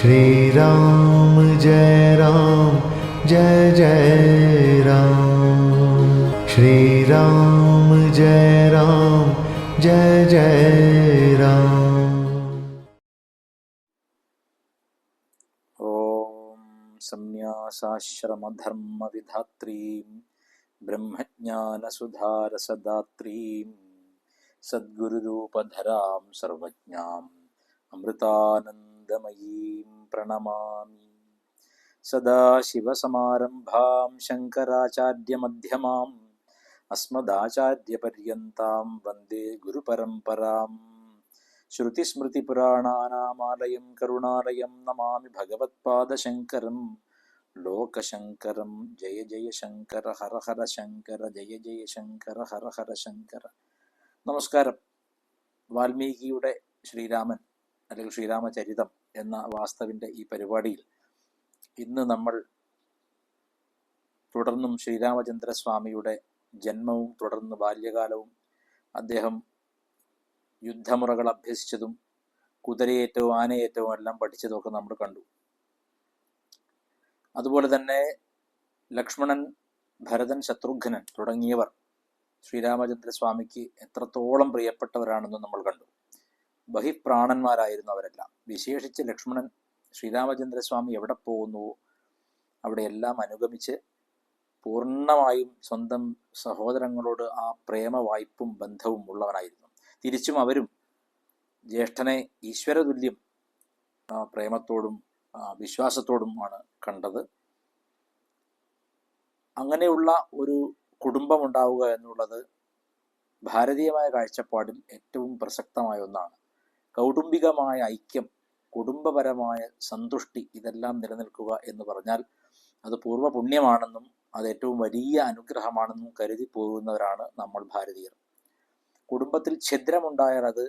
श्रीराम जय राम जय जय राम श्रीराम जय राम जय जय राम ॐ संन्यासाश्रमधर्मविधात्रीं, ब्रह्मज्ञानसुधारसदात्रीं, सद्गुरुरूपधरां सर्वज्ञाम् अमृतानन्दमयीं प्रणमामि सदाशिवसमारम्भां शङ्कराचार्यमध्यमाम् अस्मदाचार्यपर्यन्तां वन्दे गुरुपरम्पराम् श्रुतिस्मृतिपुराणानामालयं करुणालयं नमामि भगवत्पादशङ्करं लोकशङ्करं जय जय ശങ്കര ഹര ഹര ശങ്കര ജയ ജയ ശങ്കര ഹര ഹര ശങ്കര നമസ്കാരം വാൽമീകിയുടെ ശ്രീരാമൻ അല്ലെങ്കിൽ ശ്രീരാമചരിതം എന്ന വാസ്തവിന്റെ ഈ പരിപാടിയിൽ ഇന്ന് നമ്മൾ തുടർന്നും ശ്രീരാമചന്ദ്ര സ്വാമിയുടെ ജന്മവും തുടർന്ന് ബാല്യകാലവും അദ്ദേഹം യുദ്ധമുറകൾ അഭ്യസിച്ചതും കുതിരയേറ്റവും ആനയേറ്റവും എല്ലാം പഠിച്ചതുമൊക്കെ നമ്മൾ കണ്ടു. അതുപോലെ തന്നെ ലക്ഷ്മണൻ ഭരതൻ ശത്രുഘ്നൻ തുടങ്ങിയവർ ശ്രീരാമചന്ദ്ര സ്വാമിക്ക് എത്രത്തോളം പ്രിയപ്പെട്ടവരാണെന്ന് നമ്മൾ കണ്ടു. ബഹിപ്രാണന്മാരായിരുന്നു അവരെല്ലാം. വിശേഷിച്ച് ലക്ഷ്മണൻ ശ്രീരാമചന്ദ്രസ്വാമി എവിടെ പോകുന്നുവോ അവിടെയെല്ലാം അനുഗമിച്ച് പൂർണമായും സ്വന്തം സഹോദരങ്ങളോട് ആ പ്രേമ വായ്പും ബന്ധവും ഉള്ളവനായിരുന്നു തിരിച്ചും അവരും ജ്യേഷ്ഠനെ ഈശ്വരതുല്യം പ്രേമത്തോടും വിശ്വാസത്തോടും ആണ് കണ്ടത്. അങ്ങനെയുള്ള ഒരു കുടുംബം ഉണ്ടാവുക എന്നുള്ളത് ഭാരതീയമായ കാഴ്ചപ്പാടിൽ ഏറ്റവും പ്രസക്തമായ ഒന്നാണ്. കൗടുംബികമായ ഐക്യം കുടുംബപരമായ സന്തുഷ്ടി ഇതെല്ലാം നിലനിൽക്കുക എന്ന് പറഞ്ഞാൽ അത് പൂർവ പുണ്യമാണെന്നും അത് ഏറ്റവും വലിയ അനുഗ്രഹമാണെന്നും കരുതി പോകുന്നവരാണ് നമ്മൾ ഭാരതീയർ. കുടുംബത്തിൽ ഛിദ്രമുണ്ടായാൽ അത്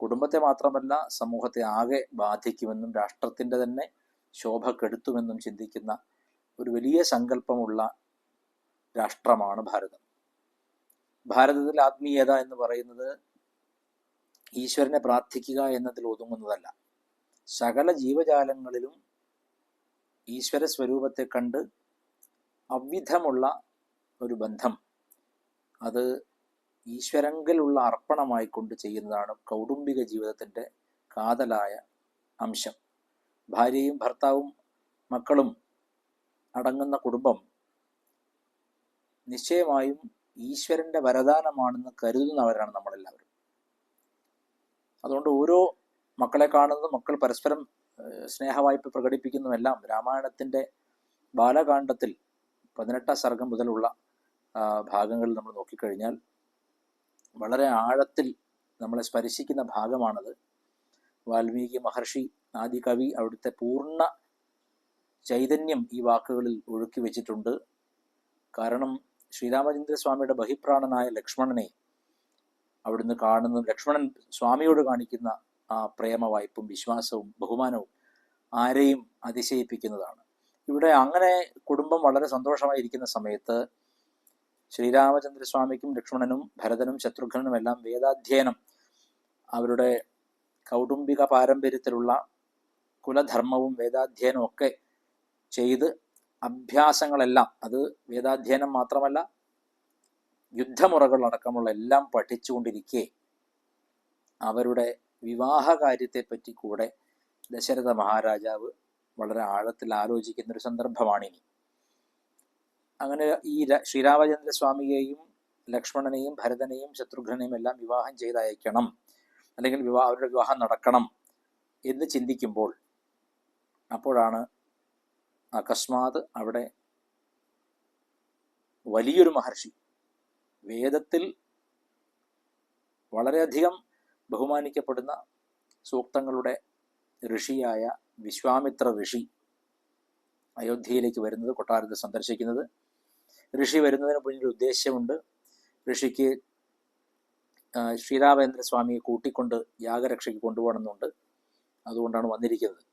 കുടുംബത്തെ മാത്രമല്ല സമൂഹത്തെ ആകെ ബാധിക്കുമെന്നും രാഷ്ട്രത്തിന്റെ തന്നെ ശോഭ കെടുത്തുമെന്നും ചിന്തിക്കുന്ന ഒരു വലിയ സങ്കല്പമുള്ള രാഷ്ട്രമാണ് ഭാരതം. ഭാരതത്തിൽ ആത്മീയത എന്ന് പറയുന്നത് ഈശ്വരനെ പ്രാർത്ഥിക്കുക എന്നതിൽ ഒതുങ്ങുന്നതല്ല. സകല ജീവജാലങ്ങളിലും ഈശ്വര സ്വരൂപത്തെ കണ്ട് അവിധമുള്ള ഒരു ബന്ധം അത് ഈശ്വരങ്കിലുള്ള അർപ്പണമായിക്കൊണ്ട് ചെയ്യുന്നതാണ് കൗടുംബിക ജീവിതത്തിന്റെ കാതലായ അംശം. ഭാര്യയും ഭർത്താവും മക്കളും അടങ്ങുന്ന കുടുംബം നിശ്ചയമായും ഈശ്വരന്റെ വരദാനമാണെന്ന് കരുതുന്നവരാണ് നമ്മളെല്ലാവരും. അതുകൊണ്ട് ഓരോ മക്കളെ കാണുന്നതും മക്കൾ പരസ്പരം സ്നേഹവായ്പ പ്രകടിപ്പിക്കുന്നതുമെല്ലാം രാമായണത്തിന്റെ ബാലകാണ്ഡത്തിൽ പതിനെട്ടാം സർഗം മുതലുള്ള ഭാഗങ്ങളിൽ നമ്മൾ നോക്കിക്കഴിഞ്ഞാൽ വളരെ ആഴത്തിൽ നമ്മളെ സ്പർശിക്കുന്ന ഭാഗമാണത്. വാൽമീകി മഹർഷി ആദി കവി അവിടുത്തെ പൂർണ ചൈതന്യം ഈ വാക്കുകളിൽ ഒഴുക്കി വെച്ചിട്ടുണ്ട്. കാരണം ശ്രീരാമചന്ദ്രസ്വാമിയുടെ ബഹിപ്രാണനായ ലക്ഷ്മണനെ അവിടുന്ന് കാണുന്ന ലക്ഷ്മണൻ സ്വാമിയോട് കാണിക്കുന്ന ആ പ്രേമ വായ്പും വിശ്വാസവും ബഹുമാനവും ആരെയും അതിശയിപ്പിക്കുന്നതാണ്. ഇവിടെ അങ്ങനെ കുടുംബം വളരെ സന്തോഷമായിരിക്കുന്ന സമയത്ത് ശ്രീരാമചന്ദ്രസ്വാമിക്കും ലക്ഷ്മണനും ഭരതനും ശത്രുഘ്നനും എല്ലാം വേദാധ്യയനം അവരുടെ കൗടുംബിക പാരമ്പര്യത്തിലുള്ള കുലധർമ്മവും വേദാധ്യയനവും ഒക്കെ ചെയ്ത് അഭ്യാസങ്ങളെല്ലാം അത് വേദാധ്യയനം മാത്രമല്ല യുദ്ധമുറകൾ അടക്കമുള്ള എല്ലാം പഠിച്ചുകൊണ്ടിരിക്കെ. അവരുടെ വിവാഹ കാര്യത്തെപ്പറ്റി കൂടെ ദശരഥ മഹാരാജാവ് വളരെ ആഴത്തിൽ ആലോചിക്കുന്ന ഒരു സന്ദർഭമാണിനി. അങ്ങനെ ഈ ശ്രീരാമചന്ദ്ര സ്വാമിയെയും ലക്ഷ്മണനെയും ഭരതനെയും ശത്രുഘ്നെയും എല്ലാം വിവാഹം ചെയ്തയക്കണം. അല്ലെങ്കിൽ വിവാഹ അവരുടെ വിവാഹം നടക്കണം എന്ന് ചിന്തിക്കുമ്പോൾ അപ്പോഴാണ് അകസ്മാത് അവിടെ വലിയൊരു മഹർഷി വേദത്തിൽ വളരെയധികം ബഹുമാനിക്കപ്പെടുന്ന സൂക്തങ്ങളുടെ ഋഷിയായ വിശ്വാമിത്ര ഋഷി അയോധ്യയിലേക്ക് വരുന്നത് കൊട്ടാരത്തെ സന്ദർശിക്കുന്നത്. ഋഷി വരുന്നതിന് പിന്നിൽ ഉദ്ദേശ്യമുണ്ട്. ഋഷിക്ക് ശ്രീരാമേന്ദ്ര സ്വാമിയെ കൂട്ടിക്കൊണ്ട് യാഗരക്ഷയ്ക്ക് കൊണ്ടുപോകണമെന്നുണ്ട്. അതുകൊണ്ടാണ് വന്നിരിക്കുന്നത്.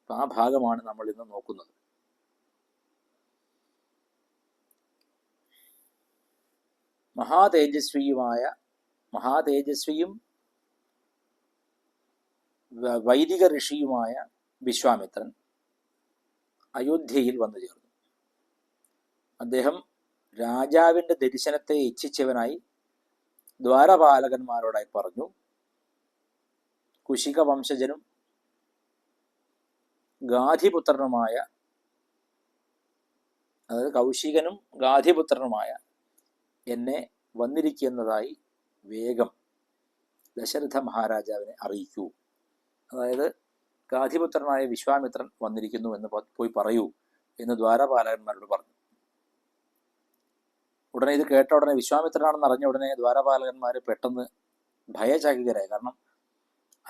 അപ്പം ആ ഭാഗമാണ് നമ്മൾ ഇന്ന് നോക്കുന്നത്. മഹാതേജസ്വിയുമായ മഹാതേജസ്വിയും വൈദിക ഋഷിയുമായ വിശ്വാമിത്രൻ അയോധ്യയിൽ വന്നു ചേർന്നു. അദ്ദേഹം രാജാവിന്റെ ദർശനത്തെ ഇച്ഛിച്ചവനായി ദ്വാരപാലകന്മാരോടായി പറഞ്ഞു കുശിക വംശജനും ഗാധിപുത്രനുമായ അതായത് കൗശികനും ഗാധിപുത്രനുമായ എന്നെ വന്നിരിക്കുന്നതായി വേഗം ദശരഥ മഹാരാജാവിനെ അറിയിക്കൂ. അതായത് ഗാധിപുത്രനായ വിശ്വാമിത്രൻ വന്നിരിക്കുന്നു എന്ന് പോയി പറയൂ എന്ന് ദ്വാരപാലകന്മാരോട് പറഞ്ഞു. ഉടനെ ഇത് കേട്ട ഉടനെ വിശ്വാമിത്രനാണെന്ന് അറിഞ്ഞ ഉടനെ ദ്വാരപാലകന്മാർ പെട്ടെന്ന് ഭയചകിതരായി. കാരണം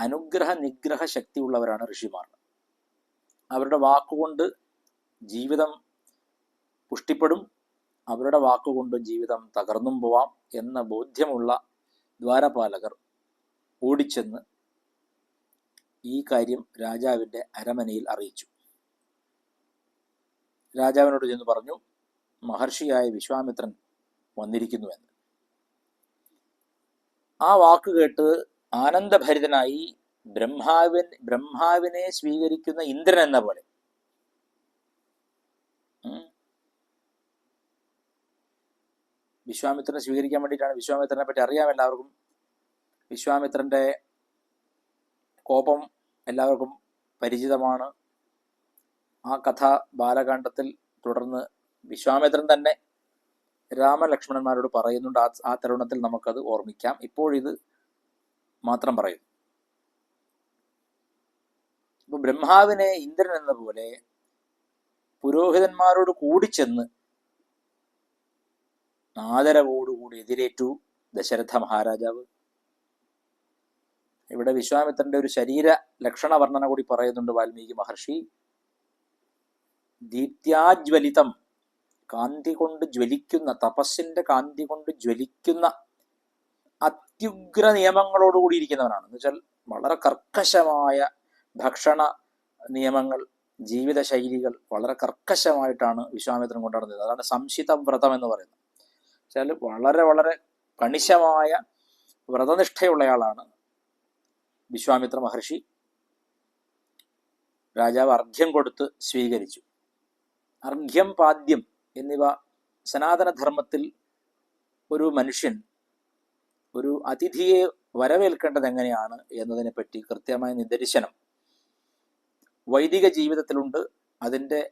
അനുഗ്രഹ നിഗ്രഹ ശക്തിയുള്ളവരാണ് ഋഷിമാർ. അവരുടെ വാക്കുകൊണ്ട് ജീവിതം പുഷ്ടിപ്പെടും അവരുടെ വാക്കുകൊണ്ടും ജീവിതം തകർന്നും പോവാം എന്ന ബോധ്യമുള്ള ദ്വാരപാലകർ ഓടിച്ചെന്ന് ഈ കാര്യം രാജാവിന്റെ അരമനയിൽ അറിയിച്ചു. രാജാവിനോട് ചെന്ന് പറഞ്ഞു മഹർഷിയായ വിശ്വാമിത്രൻ വന്നിരിക്കുന്നുവെന്ന് ആ വാക്ക് കേട്ട് ആനന്ദഭരിതനായി ബ്രഹ്മാവിൻ ബ്രഹ്മാവിനെ സ്വീകരിക്കുന്ന ഇന്ദ്രൻ എന്ന പോലെ വിശ്വാമിത്രനെ സ്വീകരിക്കാൻ വേണ്ടിയിട്ടാണ്. വിശ്വാമിത്രനെ പറ്റി അറിയാം എല്ലാവർക്കും വിശ്വാമിത്രന്റെ കോപം എല്ലാവർക്കും പരിചിതമാണ്. ആ കഥ ബാലകാണ്ഡത്തിൽ തുടർന്ന് വിശ്വാമിത്രൻ തന്നെ രാമലക്ഷ്മണന്മാരോട് പറയുന്നുണ്ട്. ആ ആ തരുണത്തിൽ നമുക്കത് ഓർമ്മിക്കാം. ഇപ്പോഴിത് മാത്രം പറയും. ഇപ്പൊ ബ്രഹ്മാവിനെ ഇന്ദ്രൻ എന്ന പോലെ പുരോഹിതന്മാരോട് കൂടിച്ചെന്ന് ആദരവോടുകൂടി എതിരേറ്റു ദശരഥ മഹാരാജാവ്. ഇവിടെ വിശ്വാമിത്രന്റെ ഒരു ശരീര ലക്ഷണ വർണന കൂടി പറയുന്നുണ്ട് വാൽമീകി മഹർഷി. ദീപ്ത്യാജ്വലിതം കാന്തി കൊണ്ട് ജ്വലിക്കുന്ന തപസ്സിന്റെ കാന്തി കൊണ്ട് ജ്വലിക്കുന്ന അത്യുഗ്ര നിയമങ്ങളോടുകൂടി ഇരിക്കുന്നവനാണ് എന്ന് വെച്ചാൽ വളരെ കർക്കശമായ ഭക്ഷണ നിയമങ്ങൾ ജീവിത ശൈലികൾ വളരെ കർക്കശമായിട്ടാണ് വിശ്വാമിത്രൻ കൊണ്ടുനടന്നത് അതാണ് സംശിത വ്രതം എന്ന് പറയുന്നത്. വെച്ചാൽ വളരെ വളരെ കണിശമായ വ്രതനിഷ്ഠയുള്ളയാളാണ് വിശ്വാമിത്ര മഹർഷി. രാജാവ് അർഘ്യം കൊടുത്ത് സ്വീകരിച്ചു. അർഘ്യം പാദ്യം എന്നിവ സനാതനധർമ്മത്തിൽ ഒരു മനുഷ്യൻ ഒരു അതിഥിയെ വരവേൽക്കേണ്ടത് എങ്ങനെയാണ് എന്നതിനെപ്പറ്റി കൃത്യമായ നിദർശനം വൈദിക ജീവിതത്തിലുണ്ട്. അതിന്റെ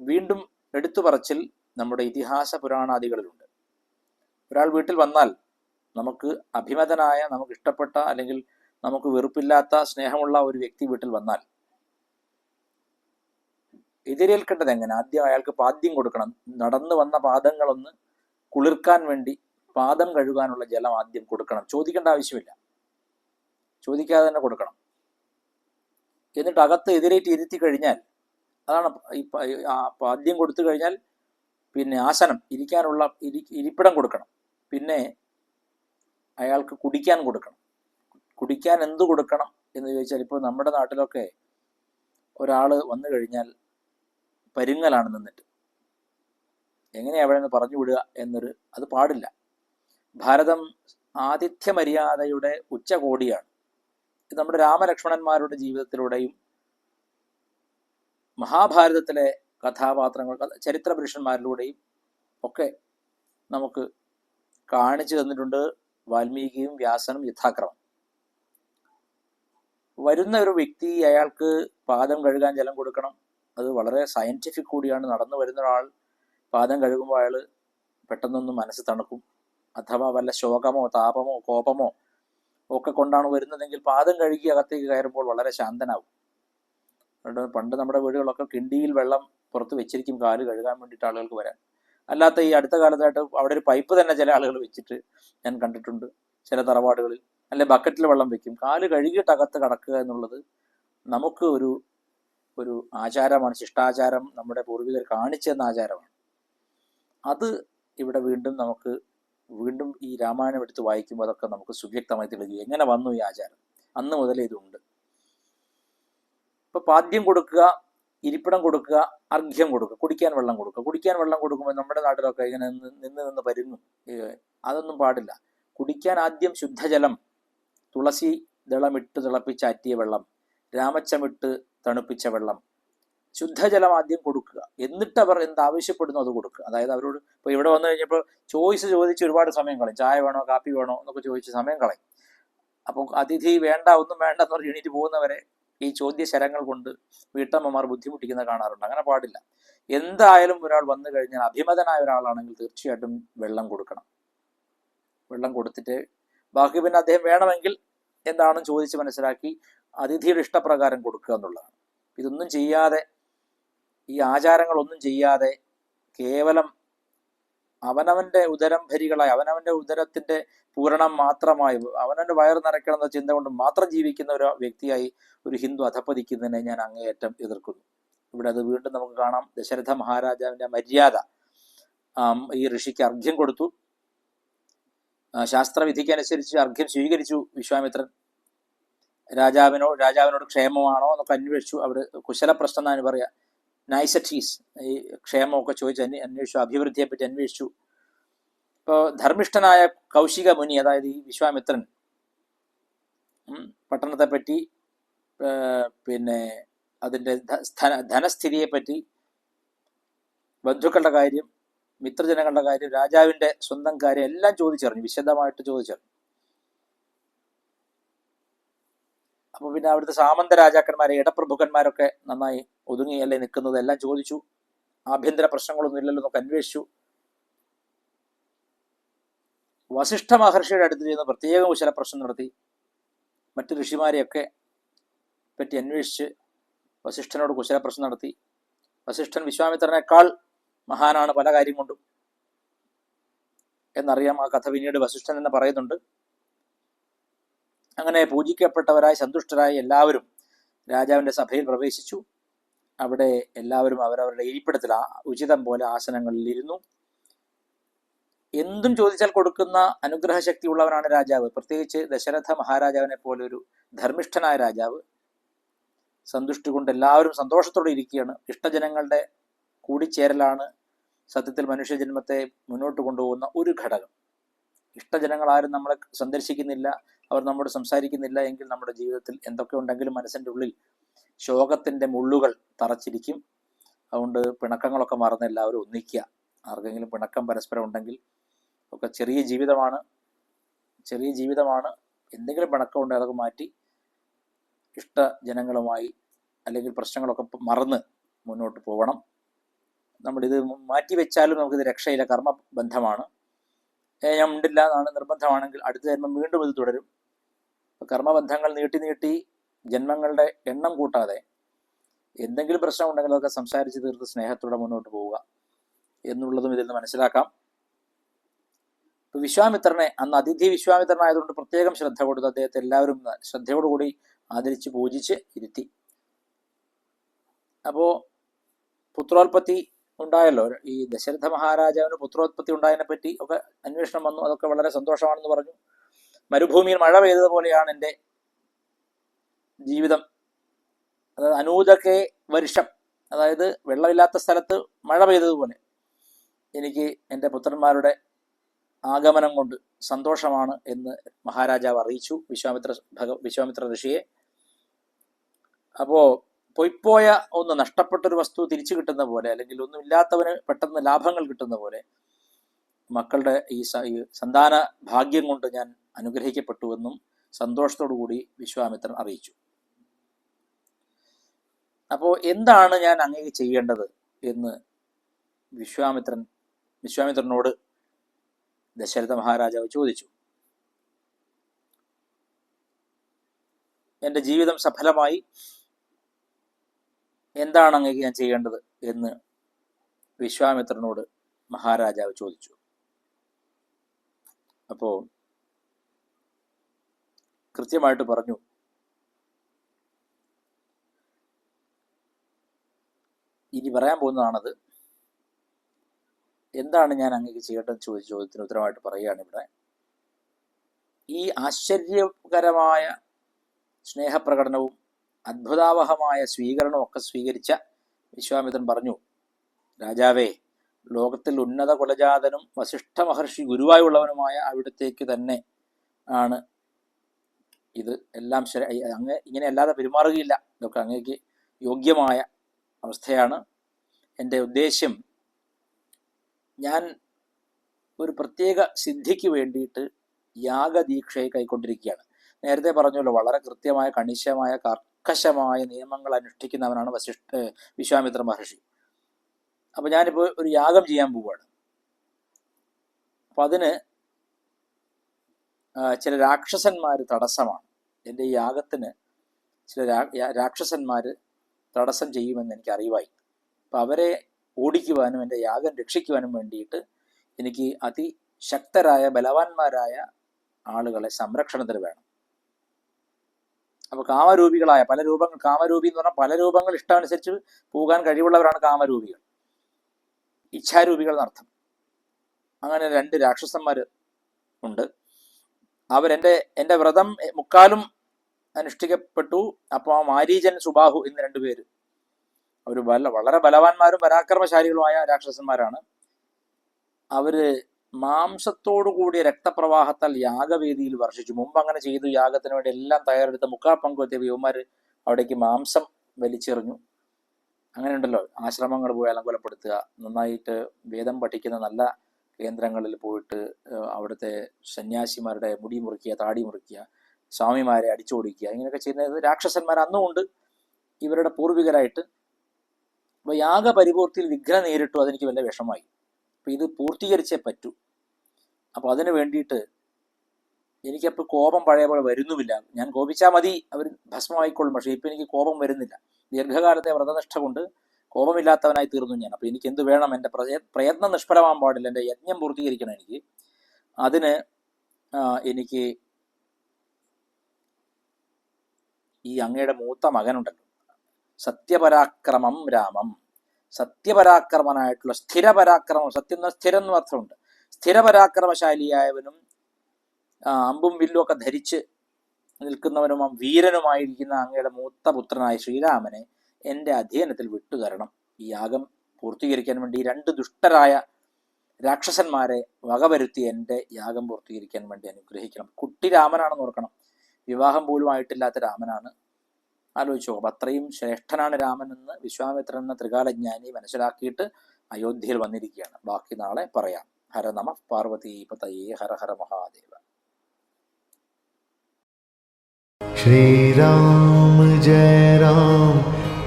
വീണ്ടും എടുത്തു പറച്ചിൽ നമ്മുടെ ഇതിഹാസ പുരാണാദികളിലുണ്ട്. ഒരാൾ വീട്ടിൽ വന്നാൽ നമുക്ക് അഭിമതനായ നമുക്ക് ഇഷ്ടപ്പെട്ട അല്ലെങ്കിൽ നമുക്ക് വെറുപ്പില്ലാത്ത സ്നേഹമുള്ള ഒരു വ്യക്തി വീട്ടിൽ വന്നാൽ എതിരേൽക്കേണ്ടത് എങ്ങനെ? ആദ്യം അയാൾക്ക് പാദ്യം കൊടുക്കണം. നടന്നു വന്ന പാദങ്ങളൊന്ന് കുളിർക്കാൻ വേണ്ടി പാദം കഴുകാനുള്ള ജലം ആദ്യം കൊടുക്കണം. ചോദിക്കേണ്ട ആവശ്യമില്ല. ചോദിക്കാതെ തന്നെ കൊടുക്കണം. എന്നിട്ട് അകത്ത് എതിരേറ്റ് ഇരുത്തി കഴിഞ്ഞാൽ അതാണ് ഈ പാദ്യം കൊടുത്തു കഴിഞ്ഞാൽ പിന്നെ ആസനം ഇരിക്കാനുള്ള ഇരി ഇരിപ്പിടം കൊടുക്കണം. പിന്നെ അയാൾക്ക് കുടിക്കാൻ കൊടുക്കണം. കുടിക്കാൻ എന്ത് കൊടുക്കണം എന്ന് ചോദിച്ചാൽ ഇപ്പോൾ നമ്മുടെ നാട്ടിലൊക്കെ ഒരാൾ വന്നു കഴിഞ്ഞാൽ പരുങ്ങലാണ് നിന്നിട്ട്. എങ്ങനെയാണ് അവിടെ നിന്ന് പറഞ്ഞു വിടുക എന്നൊരു അത് പാടില്ല. ഭാരതം ആതിഥ്യ മര്യാദയുടെ ഉച്ചകോടിയാണ് ഇത് നമ്മുടെ രാമലക്ഷ്മണന്മാരുടെ ജീവിതത്തിലൂടെയും മഹാഭാരതത്തിലെ കഥാപാത്രങ്ങൾ കഥ- ചരിത്ര പുരുഷന്മാരിലൂടെയും ഒക്കെ നമുക്ക് കാണിച്ചു തന്നിട്ടുണ്ട് വാൽമീകിയും വ്യാസനും യഥാക്രമം. വരുന്ന ഒരു വ്യക്തി അയാൾക്ക് പാദം കഴുകാൻ ജലം കൊടുക്കണം. അത് വളരെ സയന്റിഫിക് കൂടിയാണ്. നടന്നു വരുന്ന ഒരാൾ പാദം കഴുകുമ്പോൾ അയാൾ പെട്ടെന്നൊന്ന് മനസ്സ് തണുക്കും. അഥവാ വല്ല ശോകമോ താപമോ കോപമോ ഒക്കെ കൊണ്ടാണ് വരുന്നതെങ്കിൽ പാദം കഴുകി അകത്തേക്ക് കയറുമ്പോൾ വളരെ ശാന്തനാവും. പണ്ട് നമ്മുടെ വീടുകളൊക്കെ കിണ്ടിയിൽ വെള്ളം പുറത്ത് വെച്ചിരിക്കും കാൽ കഴുകാൻ വേണ്ടിയിട്ട് ആളുകൾക്ക് വരാൻ. അല്ലാത്ത ഈ അടുത്ത കാലത്തായിട്ട് അവിടെ ഒരു പൈപ്പ് തന്നെ ചില ആളുകൾ വെച്ചിട്ട് ഞാൻ കണ്ടിട്ടുണ്ട്. ചില തറവാടുകളിൽ. അല്ലെ ബക്കറ്റിൽ വെള്ളം വെക്കും. കാൽ കഴുകിയിട്ട് അകത്ത് കടക്കുക എന്നുള്ളത് നമുക്ക് ഒരു ഒരു ആചാരമാണ് ശിഷ്ടാചാരം നമ്മുടെ പൂർവികർ കാണിച്ചു തന്ന ആചാരമാണ്. അത് ഇവിടെ വീണ്ടും നമുക്ക് വീണ്ടും ഈ രാമായണം എടുത്ത് വായിക്കുമ്പോൾ അതൊക്കെ നമുക്ക് സുവ്യക്തമായി തെളിയും എങ്ങനെ വന്നു ഈ ആചാരം? അന്ന് മുതലേ ഇതുണ്ട്. ഇപ്പൊ പാദ്യം കൊടുക്കുക ഇരിപ്പിടം കൊടുക്കുക അർഘ്യം കൊടുക്കുക കുടിക്കാൻ വെള്ളം കൊടുക്കുക. കുടിക്കാൻ വെള്ളം കൊടുക്കുമ്പോൾ നമ്മുടെ നാട്ടിലൊക്കെ ഇങ്ങനെ നിന്ന് നിന്ന് പരുങ്ങും. അതൊന്നും പാടില്ല. കുടിക്കാൻ ആദ്യം ശുദ്ധജലം തുളസി ദളമിട്ട് തിളപ്പിച്ചാറ്റിയ വെള്ളം രാമച്ചമിട്ട് തണുപ്പിച്ച വെള്ളം ശുദ്ധജലം ആദ്യം കൊടുക്കുക. എന്നിട്ട് അവർ എന്താവശ്യപ്പെടുന്നു അത് കൊടുക്കുക. അതായത് അവരോട് ഇപ്പോൾ ഇവിടെ വന്നു കഴിഞ്ഞപ്പോൾ ചോയ്സ് ചോദിച്ച് ഒരുപാട് സമയം കളയും. ചായ വേണോ കാപ്പി വേണോ എന്നൊക്കെ ചോദിച്ച് സമയം കളയും. അപ്പം അതിഥി വേണ്ട ഒന്നും വേണ്ട എന്ന് പറഞ്ഞ് എണീറ്റ് പോകുന്നവരെ ഈ ചോദ്യശരങ്ങൾ കൊണ്ട് വീട്ടമ്മമാർ ബുദ്ധിമുട്ടിക്കുന്ന കാണാറുണ്ട്. അങ്ങനെ പാടില്ല. എന്തായാലും ഒരാൾ വന്നു കഴിഞ്ഞാൽ അഭിമതനായ ഒരാളാണെങ്കിൽ തീർച്ചയായിട്ടും വെള്ളം കൊടുക്കണം. വെള്ളം കൊടുത്തിട്ട് ബാക്കി പിന്നെ അദ്ദേഹം വേണമെങ്കിൽ എന്താണെന്ന് ചോദിച്ച് മനസ്സിലാക്കി അതിഥിയുടെ ഇഷ്ടപ്രകാരം കൊടുക്കുക എന്നുള്ളതാണ്. ഇതൊന്നും ചെയ്യാതെ ഈ ആചാരങ്ങളൊന്നും ചെയ്യാതെ കേവലം അവനവന്റെ ഉദരം ഭരികളായി അവനവന്റെ ഉദരത്തിന്റെ പൂരണം മാത്രമായി അവനവന്റെ വയറ് നിറയ്ക്കണം എന്ന ചിന്ത കൊണ്ട് മാത്രം ജീവിക്കുന്ന ഒരു വ്യക്തിയായി ഒരു ഹിന്ദു അധപ്പതിക്കുന്നതിനെ ഞാൻ അങ്ങേയറ്റം എതിർക്കുന്നു. ഇവിടെ അത് വീണ്ടും നമുക്ക് കാണാം. ദശരഥ മഹാരാജാവിന്റെ മര്യാദ ഈ ഋഷിക്ക് അർഘ്യം കൊടുത്തു. ശാസ്ത്രവിധിക്കനുസരിച്ച് അർഘ്യം സ്വീകരിച്ചു വിശ്വാമിത്രൻ. രാജാവിനോ രാജാവിനോട് ക്ഷേമമാണോ എന്നൊക്കെ അന്വേഷിച്ചു. അവർ കുശലപ്രശ്നം എന്നാണ് പറയാ നൈസറ്റീസ് ഈ ക്ഷേമമൊക്കെ ചോദിച്ച് അന്വേ അന്വേഷിച്ചു അഭിവൃദ്ധിയെ പറ്റി അന്വേഷിച്ചു. ഇപ്പോൾ ധർമ്മിഷ്ഠനായ കൗശിക മുനി അതായത് ഈ വിശ്വാമിത്രൻ പട്ടണത്തെപ്പറ്റി പിന്നെ അതിന്റെ ധ- ധന- ധനസ്ഥിതിയെ പറ്റി ബന്ധുക്കളുടെ കാര്യം മിത്രജനങ്ങളുടെ കാര്യം രാജാവിന്റെ സ്വന്തം കാര്യം എല്ലാം ചോദിച്ചറിഞ്ഞു വിശദമായിട്ട് ചോദിച്ചറിഞ്ഞു. അപ്പൊ പിന്നെ അവിടുത്തെ സാമന്ത രാജാക്കന്മാരെ ഇടപ്രഭുക്കന്മാരൊക്കെ നന്നായി ഒതുങ്ങിയല്ലേ നിൽക്കുന്നത്? എല്ലാം ചോദിച്ചു. ആഭ്യന്തര പ്രശ്നങ്ങളൊന്നും ഇല്ലല്ലോ എന്നൊക്കെ അന്വേഷിച്ചു. വസിഷ്ഠ മഹർഷിയുടെ അടുത്ത് ചെയ്യുന്ന പ്രത്യേകം ചില പ്രശ്നം നടത്തി. മറ്റു ഋഷിമാരെയൊക്കെ പറ്റി അന്വേഷിച്ച് വസിഷ്ഠനോട് കുശല പ്രശ്നം നടത്തി. വസിഷ്ഠൻ വിശ്വാമിത്രനേക്കാൾ മഹാനാണ് പല കാര്യം കൊണ്ടും എന്നറിയാം ആ കഥ പിന്നീട് വസിഷ്ഠൻ എന്ന് പറയുന്നുണ്ട്. അങ്ങനെ പൂജിക്കപ്പെട്ടവരായി സന്തുഷ്ടരായി എല്ലാവരും രാജാവിന്റെ സഭയിൽ പ്രവേശിച്ചു. അവിടെ എല്ലാവരും അവരവരുടെ ഇരിപ്പിടത്തിൽ ഉചിതം പോലെ ആസനങ്ങളിൽ ഇരുന്നു. എന്തും ചോദിച്ചാൽ കൊടുക്കുന്ന അനുഗ്രഹ ശക്തിയുള്ളവനാണ് രാജാവ്. പ്രത്യേകിച്ച് ദശരഥ മഹാരാജാവിനെ പോലെ ഒരു ധർമ്മിഷ്ഠനായ രാജാവ് സന്തുഷ്ടി കൊണ്ട് എല്ലാവരും സന്തോഷത്തോടെ ഇരിക്കുകയാണ്. ഇഷ്ടജനങ്ങളുടെ കൂടിച്ചേരലാണ് സത്യത്തിൽ മനുഷ്യജന്മത്തെ മുന്നോട്ട് കൊണ്ടുപോകുന്ന ഒരു ഘടകം. ഇഷ്ടജനങ്ങൾ ആരും നമ്മളെ സന്ദർശിക്കുന്നില്ല. അവർ നമ്മോട് സംസാരിക്കുന്നില്ല എങ്കിൽ നമ്മുടെ ജീവിതത്തിൽ എന്തൊക്കെ ഉണ്ടെങ്കിലും മനസ്സിന്റെ ഉള്ളിൽ ശോകത്തിന്റെ മുള്ളുകൾ തറച്ചിരിക്കും. അതുകൊണ്ട് പിണക്കങ്ങളൊക്കെ മറന്ന് എല്ലാവരും ഒന്നിക്കുക. ആർക്കെങ്കിലും പിണക്കം പരസ്പരം ഉണ്ടെങ്കിൽ ഒക്കെ ചെറിയ ജീവിതമാണ്. ചെറിയ ജീവിതമാണ്. എന്തെങ്കിലും പിണക്കം ഉണ്ടെങ്കിൽ അതൊക്കെ മാറ്റി ഇഷ്ട ജനങ്ങളുമായി അല്ലെങ്കിൽ പ്രശ്നങ്ങളൊക്കെ മറന്ന് മുന്നോട്ട് പോകണം നമ്മളിത് മാറ്റി വെച്ചാലും നമുക്കിത് രക്ഷയില്ല. കർമ്മബന്ധമാണ്. ഞാൻ ഉണ്ടില്ല എന്നാണ് നിർബന്ധമാണെങ്കിൽ അടുത്ത ജന്മം വീണ്ടും ഇത് തുടരും. കർമ്മബന്ധങ്ങൾ നീട്ടി നീട്ടി ജന്മങ്ങളുടെ എണ്ണം കൂട്ടാതെ എന്തെങ്കിലും പ്രശ്നം ഉണ്ടെങ്കിൽ അതൊക്കെ സംസാരിച്ച് തീർത്ത് സ്നേഹത്തോടെ മുന്നോട്ട് പോവുക എന്നുള്ളതും ഇതിൽ നിന്ന് മനസ്സിലാക്കാം. വിശ്വാമിത്രനെ അന്ന് അതിഥി വിശ്വാമിത്രനായതുകൊണ്ട് പ്രത്യേകം ശ്രദ്ധ കൊടുത്ത് അദ്ദേഹത്തെ എല്ലാവരും ശ്രദ്ധയോടുകൂടി ആദരിച്ച് പൂജിച്ച് ഇരുത്തി. അപ്പോ പുത്രോത്പത്തി ഉണ്ടായല്ലോ. ഈ ദശരഥ മഹാരാജാവിന് പുത്രോത്പത്തി ഉണ്ടായതിനെ പറ്റി ഒക്കെ അന്വേഷണം വന്നു. അതൊക്കെ വളരെ സന്തോഷമാണെന്ന് പറഞ്ഞു. മരുഭൂമിയിൽ മഴ പെയ്തതുപോലെയാണ് എന്റെ ജീവിതം. അതായത് അനൂതക്കെ വർഷം അതായത് വെള്ളമില്ലാത്ത സ്ഥലത്ത് മഴ പെയ്തതുപോലെ എനിക്ക് എന്റെ പുത്രന്മാരുടെ ആഗമനം കൊണ്ട് സന്തോഷമാണ് എന്ന് മഹാരാജാവ് അറിയിച്ചു വിശ്വാമിത്ര ഭഗ വിശ്വാമിത്ര ഋഷിയെ. അപ്പോ പൊയ്പോയ ഒന്ന് നഷ്ടപ്പെട്ടൊരു വസ്തു തിരിച്ചു കിട്ടുന്ന പോലെ അല്ലെങ്കിൽ ഒന്നും ഇല്ലാത്തവന് പെട്ടെന്ന് ലാഭങ്ങൾ കിട്ടുന്ന പോലെ മക്കളുടെ ഈ സന്താന ഭാഗ്യം കൊണ്ട് ഞാൻ അനുഗ്രഹിക്കപ്പെട്ടുവെന്നും സന്തോഷത്തോടു കൂടി വിശ്വാമിത്രൻ അറിയിച്ചു. അപ്പോൾ എന്താണ് ഞാൻ അങ്ങേക്ക് ചെയ്യേണ്ടത് എന്ന് വിശ്വാമിത്രൻ വിശ്വാമിത്രനോട് ദശരഥ മഹാരാജാവ് ചോദിച്ചു. എന്റെ ജീവിതം സഫലമായി. എന്താണ് അങ്ങേക്ക് ഞാൻ ചെയ്യേണ്ടത്? എന്ന് വിശ്വാമിത്രനോട് മഹാരാജാവ് ചോദിച്ചു. അപ്പോ കൃത്യമായിട്ട് പറഞ്ഞു. ഇനി പറയാൻ പോകുന്നതാണത് എന്താണ് ഞാൻ അങ്ങേക്ക് ചെയ്യേണ്ടത് ചോദിച്ച ചോദ്യത്തിന് ഉത്തരമായിട്ട് പറയുകയാണ് ഇവിടെ. ഈ ആശ്ചര്യകരമായ സ്നേഹപ്രകടനവും അത്ഭുതാവഹമായ സ്വീകരണവും ഒക്കെ സ്വീകരിച്ച വിശ്വാമിത്രൻ പറഞ്ഞു രാജാവേ ലോകത്തിൽ ഉന്നത കുലജാതനും വസിഷ്ഠ മഹർഷി ഗുരുവായുള്ളവനുമായ അവിടത്തേക്ക് തന്നെ ആണ് ഇത് എല്ലാം ശരി അങ്ങ് ഇങ്ങനെ അല്ലാതെ പെരുമാറുകയില്ല. ഇതൊക്കെ അങ്ങേക്ക് യോഗ്യമായ അവസ്ഥയാണ്. എന്റെ ഉദ്ദേശ്യം ഞാൻ ഒരു പ്രത്യേക സിദ്ധിക്ക് വേണ്ടിയിട്ട് യാഗദീക്ഷയെ കൈക്കൊണ്ടിരിക്കുകയാണ്. നേരത്തെ പറഞ്ഞല്ലോ വളരെ കൃത്യമായ കണിശമായ കർക്കശമായ നിയമങ്ങൾ അനുഷ്ഠിക്കുന്നവനാണ് വശിഷ്ഠ വിശ്വാമിത്ര മഹർഷി. അപ്പോൾ ഞാനിപ്പോൾ ഒരു യാഗം ചെയ്യാൻ പോവുകയാണ് അപ്പം അതിന് ചില രാക്ഷസന്മാർ തടസ്സമാണ്. എന്റെ ഈ യാഗത്തിന് ചില രാക്ഷസന്മാർ തടസ്സം ചെയ്യുമെന്ന് എനിക്ക് അറിവായി. അപ്പം അവരെ ഓടിക്കുവാനും എന്റെ യാഗം രക്ഷിക്കുവാനും വേണ്ടിയിട്ട് എനിക്ക് അതിശക്തരായ ബലവാന്മാരായ ആളുകളെ സംരക്ഷണത്തിന് വേണം. അപ്പോൾ കാമരൂപികളായ പല രൂപങ്ങൾ കാമരൂപി എന്ന് പറഞ്ഞാൽ പല രൂപങ്ങൾ ഇഷ്ടമനുസരിച്ച് പോകാൻ കഴിവുള്ളവരാണ് കാമരൂപികൾ. ഇച്ഛാരൂപികൾ എന്നർത്ഥം. അങ്ങനെ രണ്ട് രാക്ഷസന്മാർ ഉണ്ട്. അവരെന്റെ എന്റെ വ്രതം മുക്കാലും അനുഷ്ഠിക്കപ്പെട്ടു. അപ്പോൾ മാരീജൻ സുബാഹു എന്ന രണ്ടുപേര് അവർ ബല വളരെ ബലവാന്മാരും പരാക്രമശാലികളുമായ രാക്ഷസന്മാരാണ്. അവർ മാംസത്തോടുകൂടിയ രക്തപ്രവാഹത്താൽ യാഗവേദിയിൽ വർഷിച്ചു. മുമ്പ് അങ്ങനെ ചെയ്തു. യാഗത്തിന് വേണ്ടി എല്ലാം തയ്യാറെടുത്ത മുക്കാൽ പങ്കുവെത്തിയ യുവമാർ അവിടേക്ക് മാംസം വലിച്ചെറിഞ്ഞു. അങ്ങനെയുണ്ടല്ലോ. ആശ്രമങ്ങൾ പോയി അലങ്കോലപ്പെടുത്തുക നന്നായിട്ട് വേദം പഠിക്കുന്ന നല്ല കേന്ദ്രങ്ങളിൽ പോയിട്ട് അവിടുത്തെ സന്യാസിമാരുടെ മുടി മുറിക്കുക താടി മുറിക്കുക സ്വാമിമാരെ അടിച്ചോടിക്കുക ഇങ്ങനെയൊക്കെ ചെയ്യുന്നത് രാക്ഷസന്മാർ അന്നുമുണ്ട്. ഇവരുടെ പൂർവികരായിട്ട്. അപ്പോൾ യാഗപരിപൂർത്തിയിൽ വിഘ്നം നേരിട്ടു അതെനിക്ക് വല്ല വിഷമായി അപ്പോൾ ഇത് പൂർത്തീകരിച്ചേ പറ്റൂ. അപ്പോൾ അതിന് വേണ്ടിയിട്ട് എനിക്കപ്പോൾ കോപം പഴയ പോലെ വരുന്നുമില്ല. ഞാൻ കോപിച്ചാൽ മതി അവർ ഭസ്മമായിക്കൊള്ളും പക്ഷേ ഇപ്പം എനിക്ക് കോപം വരുന്നില്ല. ദീർഘകാലത്തെ വ്രതനിഷ്ഠ കൊണ്ട് കോപമില്ലാത്തവനായി തീർന്നു ഞാൻ. അപ്പോൾ എനിക്ക് എന്ത് വേണം എന്റെ പ്രയത്നം നിഷ്ഫലമാകാൻ പാടില്ല. എന്റെ യജ്ഞം പൂർത്തീകരിക്കണം എനിക്ക്. അതിന് എനിക്ക് ഈ അങ്ങയുടെ മൂത്ത മകനുണ്ടല്ലോ. സത്യപരാക്രമം രാമം. സത്യപരാക്രമനായിട്ടുള്ള സ്ഥിരപരാക്രമം സത്യം എന്ന സ്ഥിരം എന്ന് അർത്ഥമുണ്ട്. സ്ഥിരപരാക്രമശാലിയായവനും അമ്പും വില്ലും ഒക്കെ ധരിച്ച് നിൽക്കുന്നവനും വീരനുമായിരിക്കുന്ന അങ്ങയുടെ മൂത്ത പുത്രനായ ശ്രീരാമനെ എന്റെ അധീനത്തിൽ വിട്ടുതരണം. ഈ യാഗം പൂർത്തീകരിക്കാൻ വേണ്ടി രണ്ട് ദുഷ്ടരായ രാക്ഷസന്മാരെ വകവരുത്തി എന്റെ യാഗം പൂർത്തീകരിക്കാൻ വേണ്ടി അനുഗ്രഹിക്കണം. കുട്ടി രാമനാണെന്ന് ഓർക്കണം. വിവാഹം പോലും ആയിട്ടില്ലാത്ത രാമനാണ്. ആലോചിച്ചു നോക്കും. അത്രയും ശ്രേഷ്ഠനാണ് രാമൻ എന്ന് വിശ്വാമിത്രൻ എന്ന ത്രികാലജ്ഞാനി മനസ്സിലാക്കിയിട്ട് അയോധ്യയിൽ വന്നിരിക്കുകയാണ്. ബാക്കി നാളെ പറയാം. ഹരനമ പാർവതീപതയേ ഹര ഹര മഹാദേവ. ശ്രീരാമ ജയ രാമ